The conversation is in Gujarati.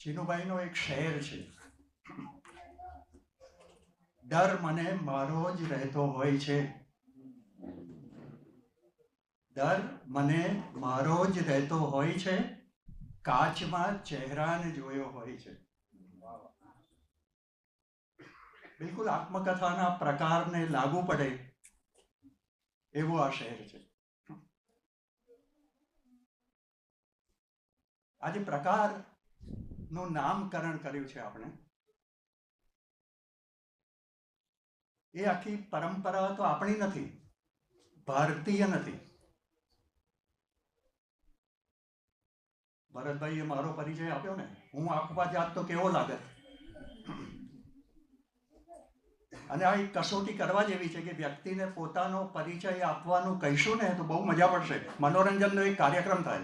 ચીનુભાઈનો એક શહેર છે. ડર મને મારો જ રહેતો હોય છે. ડર મને મારો જ રહેતો હોય છે. કાચમાં ચહેરાને જોયો હોય છે. બિલકુલ આત્મકથાના પ્રકારને લાગુ પડે એવો આ શહેર છે. આજે પ્રકારનું નામકરણ કર્યું છે આપણે. એ આખી પરંપરા તો આપણી નથી, ભારતીય નથી. ભરતભાઈએ મારો પરિચય આપ્યો ને, હું આપવા જાત તો કેવો લાગે? અને આ એક કસોટી કરવા જેવી છે કે વ્યક્તિને પોતાનો પરિચય આપવાનું કહીશું ને, તો બહુ મજા પડશે. મનોરંજનનો એક કાર્યક્રમ થાય.